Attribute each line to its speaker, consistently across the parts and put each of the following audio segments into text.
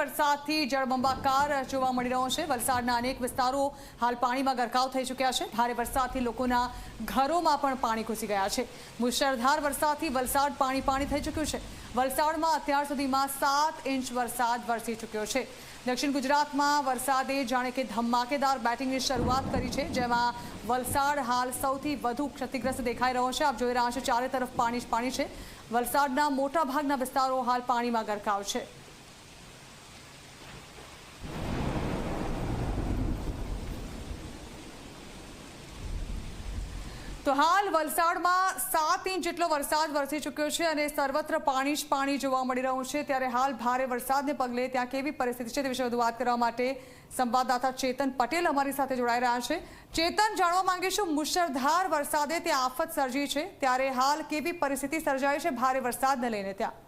Speaker 1: વરસાદથી જળબંબાકાર જોવા મળી રહ્યો છે. વલસાડના અનેક વિસ્તારો હાલ પાણીમાં ગરકાવ થઈ ચૂક્યા છે. ભારે વરસાદથી લોકોના ઘરોમાં પણ પાણી ઘૂસી ગયા છે. મુશળધાર વરસાદથી વલસાડ પાણી પાણી થઈ ચૂક્યું છે. વલસાડમાં અત્યાર સુધીમાં સાત ઇંચ વરસાદ વરસી ચૂક્યો છે. દક્ષિણ ગુજરાતમાં વરસાદે જાણે કે ધમાકેદાર બેટિંગની શરૂઆત કરી છે, જેમાં વલસાડ હાલ સૌથી વધુ ક્ષતિગ્રસ્ત દેખાઈ રહ્યો છે. આપ જોઈ રહ્યા છો, ચારે તરફ પાણી જ પાણી છે. વલસાડના મોટાભાગના વિસ્તારો હાલ પાણીમાં ગરકાવ છે. તો હાલ વલસાડમાં સાત ઇંચ જેટલો વરસાદ વરસી ચૂક્યો છે અને સર્વત્ર પાણી જ પાણી જોવા મળી રહ્યું છે. ત્યારે હાલ ભારે વરસાદને પગલે ત્યાં કેવી પરિસ્થિતિ છે તે વિશે વધુ વાત કરવા માટે સંવાદદાતા ચેતન પટેલ અમારી સાથે જોડાઈ રહ્યા છે. ચેતન, જાણવા માંગીશું મુશળધાર વરસાદે ત્યાં આફત સર્જી છે. ત્યારે હાલ કેવી પરિસ્થિતિ સર્જાઈ છે ભારે વરસાદને લઈને ત્યાં?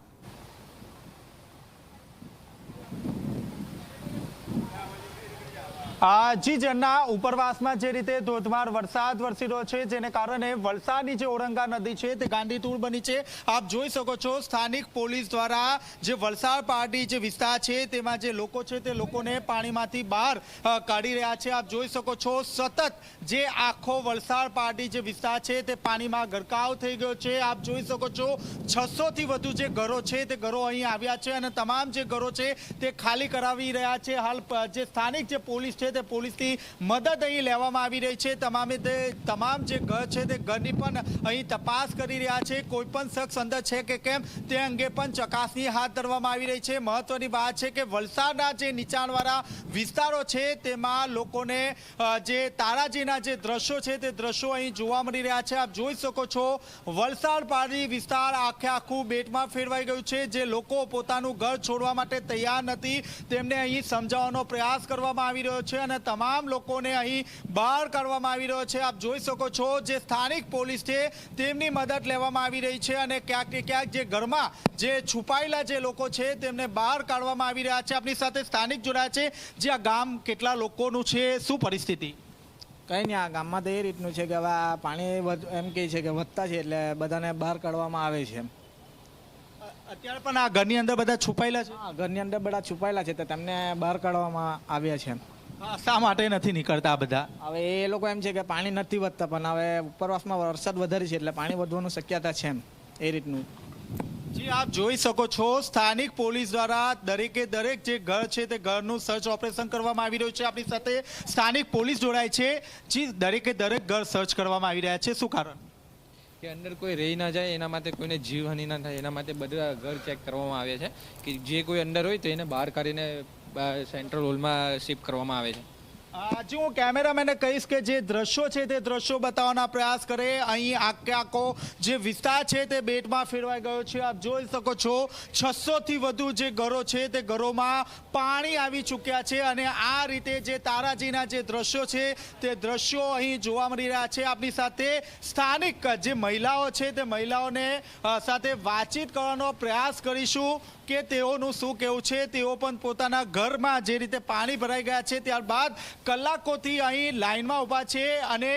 Speaker 2: આ જી જરના ઉપરવાસમાં જે રીતે ધોધમાર વરસાદ વરસી રહ્યો છે, જેને કારણે વલસાડની જે ઓરંગા નદી છે, તે ગાંધીતુર બની છે. આપ જોઈ શકો છો, સ્થાનિક પોલીસ દ્વારા જે વલસાડ પાર્ટી જે વિસ્તાર છે, તેમાં જે લોકો છે, તે લોકોને પાણીમાંથી બહાર કાઢી રહ્યા છે. આપ જોઈ શકો છો, સતત જે આખો વલસાડ પાર્ટી જે વિસ્તાર છે, તે પાણીમાં ગરકાવ થઈ ગયો છે. આપ જોઈ શકો છો, છસોથી વધુ જે ઘરો છે, તે ઘરો અહીં આવ્યા છે અને તમામ જે ઘરો છે, તે ખાલી કરાવી રહ્યા છે. હાલ જે સ્થાનિક જે પોલીસ છે તે પોલીસની મદદ અહીં લેવામાં આવી રહી છે. તમામે તે તમામ જે ઘર છે તે ઘરની પણ અહીં તપાસ કરી રહ્યા છે. કોઈ પણ શખ્સ અંદર છે કે કેમ તે અંગે પણ ચકાસણી હાથ ધરવામાં આવી રહી છે. મહત્વની વાત છે કે વલસાડના જે નીચાણવાળા વિસ્તારો છે તેમાં લોકોને જે તારાજીના જે દ્રશ્યો છે તે દ્રશ્યો અહીં જોવા મળી રહ્યા છે. આપ જોઈ શકો છો વલસાડ પાડી વિસ્તાર આખે આખું બેટમાં ફેરવાઈ ગયું છે. જે લોકો પોતાનું ઘર છોડવા માટે તૈયાર નથી તેમને અહીં સમજાવવાનો પ્રયાસ કરવામાં આવી રહ્યો છે. અને તમામ લોકોને અહીં બહાર કાઢવામાં આવી રહ્યો છે. આપ જોઈ શકો છો જે સ્થાનિક પોલીસ છે તેમની મદદ લેવામાં આવી રહી છે અને ક્યાંક ક્યાંક જે ઘરમાં જે છુપાયેલા જે લોકો છે તેમને બહાર કાઢવામાં આવી રહ્યા છે. આપની સાથે સ્થાનિક જોડાયા છે. જે આ ગામ કેટલા લોકોનું છે? શું પરિસ્થિતિ?
Speaker 3: કંઈ નહીં આ ગામમાં તો એ રીતનું છે કે હવે આ પાણી એમ કહે છે કે વધતા છે એટલે બધાને બહાર કાઢવામાં આવે છે.
Speaker 2: અત્યારે પણ આ ઘરની અંદર બધા છુપાયેલા છે?
Speaker 3: ઘરની અંદર બધા છુપાયેલા છે તો તેમને બહાર કાઢવામાં આવ્યા છે.
Speaker 2: શા માટે નથી નીકળતા બધા?
Speaker 3: હવે એ લોકો એમ છે કે પાણી નથી વધતા પણ હવે ઉપરવાસમાં વરસાદ વધારે છે એટલે પાણી વધવાનું શક્યતા છે એમ એ રીતનું.
Speaker 2: જી આપ જોઈ શકો છો સ્થાનિક પોલીસ દ્વારા દરેકે દરેક જે ઘર છે તે ઘરનું સર્ચ ઓપરેશન કરવામાં આવી રહ્યું છે. આપણી સાથે સ્થાનિક પોલીસ જોડાય છે. જી દરેકે દરેક ઘર સર્ચ કરવામાં આવી રહ્યા છે. શું કારણ?
Speaker 4: કે અંદર કોઈ રહી ના જાય એના માટે કોઈને જીવહાનિ ના થાય એના માટે બધા ઘર ચેક કરવામાં આવે છે. કે જે કોઈ અંદર હોય તો એને બહાર કાઢીને સેન્ટ્રલ હોલમાં શિફ્ટ કરવામાં આવે છે.
Speaker 2: આજે હું કેમેરામેને કહીશ કે જે દ્રશ્યો છે તે દ્રશ્યો બતાવવાના પ્રયાસ કરે. અહીં આખે આખો જે વિસ્તાર છે તે બેટમાં ફેરવાઈ ગયો છે. આપ જોઈ શકો છો, છસોથી વધુ જે ઘરો છે તે ઘરોમાં પાણી આવી ચૂક્યા છે અને આ રીતે જે તારાજીના જે દ્રશ્યો છે તે દ્રશ્યો અહીં જોવા મળી રહ્યા છે. આપણી સાથે સ્થાનિક જે મહિલાઓ છે તે મહિલાઓને સાથે વાતચીત કરવાનો પ્રયાસ કરીશું કે તેઓનું શું કહેવું છે. તેઓ પણ પોતાના ઘરમાં જે રીતે પાણી ભરાઈ ગયા છે, ત્યારબાદ કલાકોથી અહીં લાઇનમાં ઊભા છે અને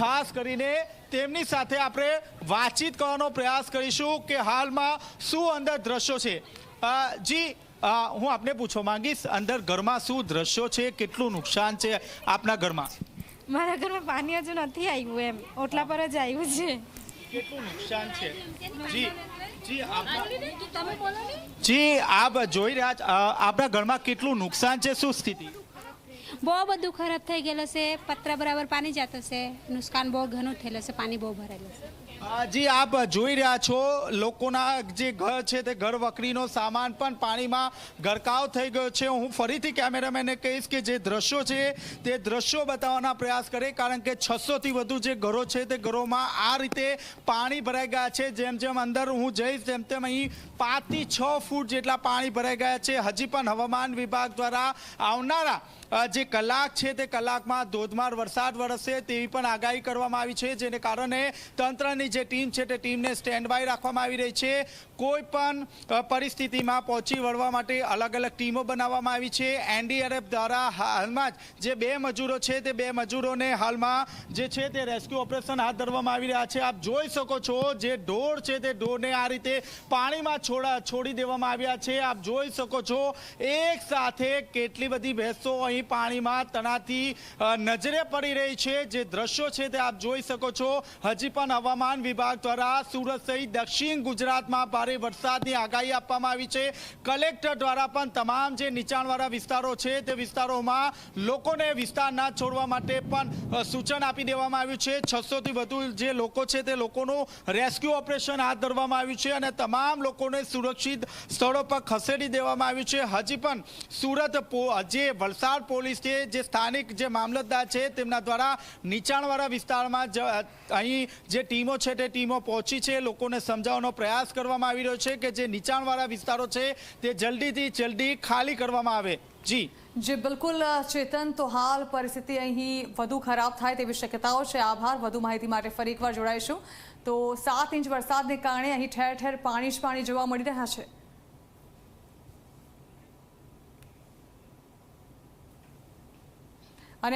Speaker 2: ખાસ કરીને તેમની સાથે આપણે વાતચીત કરવાનો પ્રયાસ કરીશું કે હાલમાં શું અંદર દ્રશ્યો છે. જી હું આપને પૂછવા માંગીશ અંદર ઘરમાં શું દ્રશ્યો છે? કેટલું નુકસાન છે આપના ઘરમાં?
Speaker 5: મારા ઘરમાં પાણી હજુ નથી આવ્યું એમ. ઓટલા પર જ આવ્યું છે.
Speaker 2: કેટલું નુકસાન છે? જી જી આપ જોઈ રહ્યા આપણા ઘરમાં કેટલું નુકસાન છે? શું સ્થિતિ?
Speaker 6: બહુ બધું ખરાબ થઈ ગયેલું છે. પતરા બરાબર પાણી જતો છે. નુકસાન બહુ ઘણું થયેલું છે. પાણી બહુ ભરેલું છે.
Speaker 2: જી, આપ જોઈ રહ્યા છો, લોકોના જે ઘર છે તે ઘર વકરીનો સામાન પણ પાણીમાં ગરકાવ થઈ ગયો છે. હું ફરીથી કેમેરામેનને કહીશ કે જે દ્રશ્યો છે તે દ્રશ્યો બતાવવાના પ્રયાસ કરે, કારણ કે છસોથી વધુ જે ઘરો છે તે ઘરોમાં આ રીતે પાણી ભરાઈ ગયા છે. જેમ જેમ અંદર હું જઈશ, તેમ તેમ અહીં પાંચથી છ ફૂટ જેટલા પાણી ભરાઈ ગયા છે. હજી પણ હવામાન વિભાગ દ્વારા આવનારા જે કલાક છે તે કલાકમાં ધોધમાર વરસાદ વરસશે તેવી પણ આગાહી કરવામાં આવી છે, જેને કારણે તંત્રની જે ટીમ છે તે ટીમને સ્ટેન્ડ બાય રાખવામાં આવી રહી છે. કોઈ પણ પરિસ્થિતિમાં પહોંચી વળવા માટે અલગ અલગ ટીમો બનાવવામાં આવી છે. એનડીઆરએફ દ્વારા હાલમાં જ જે બે મજૂરો છે તે બે મજૂરોને હાલમાં જે છે તે રેસ્ક્યુ ઓપરેશન હાથ ધરવામાં આવી રહ્યા છે. આપ જોઈ શકો છો જે ઢોર છે તે ઢોરને આ રીતે પાણીમાં છોડા, છોડી દેવામાં આવ્યા છે. આપ જોઈ શકો છો એક સાથે કેટલી બધી ભેંસો અહીં પાણીમાં તણાતી નજરે પડી રહી છે. જે દ્રશ્યો છે તે આપ જોઈ શકો છો. હજી પણ હવામાન વિભાગ દ્વારા સુરત સહિત દક્ષિણ ગુજરાતમાં ભારે વરસાદની આગાહી આપવામાં આવી છે. કલેક્ટર દ્વારા પણ તમામ જે નીચાણવાળા વિસ્તારો છે તે વિસ્તારોમાં લોકોને વિસ્તાર ના છોડવા માટે પણ સૂચન આપી દેવામાં આવ્યું છે. છસોથી વધુ જે લોકો છે તે લોકોનું રેસ્ક્યુ ઓપરેશન હાથ ધરવામાં આવ્યું છે અને તમામ લોકોને સુરક્ષિત સ્થળો પર ખસેડી દેવામાં આવ્યું છે. હજી પણ સુરત જે વલસાડ પોલીસ જે સ્થાનિક જે મામલતદાર છે તેમના દ્વારા નીચાણવાળા વિસ્તારમાં અહીં જે ટીમો છે તે ટીમો પહોંચી છે. લોકોને સમજાવવાનો પ્રયાસ કરવામાં આવી રહ્યો છે કે જે નીચાણવાળા વિસ્તારો છે તે જલ્દીથી જલ્દી ખાલી કરવામાં આવે. જી.
Speaker 1: જે, બિલકુલ ચેતન. તો હાલ પરિસ્થિતિ અહીં વધુ ખરાબ થાય તેવી શક્યતાઓ છે. આભાર. વધુ માહિતી માટે ફરી એકવાર જોડાઈશું. તો સાત ઇંચ વરસાદને કારણે અહીં ઠેર ઠેર પાણી જ પાણી જોવા મળી રહ્યા છે.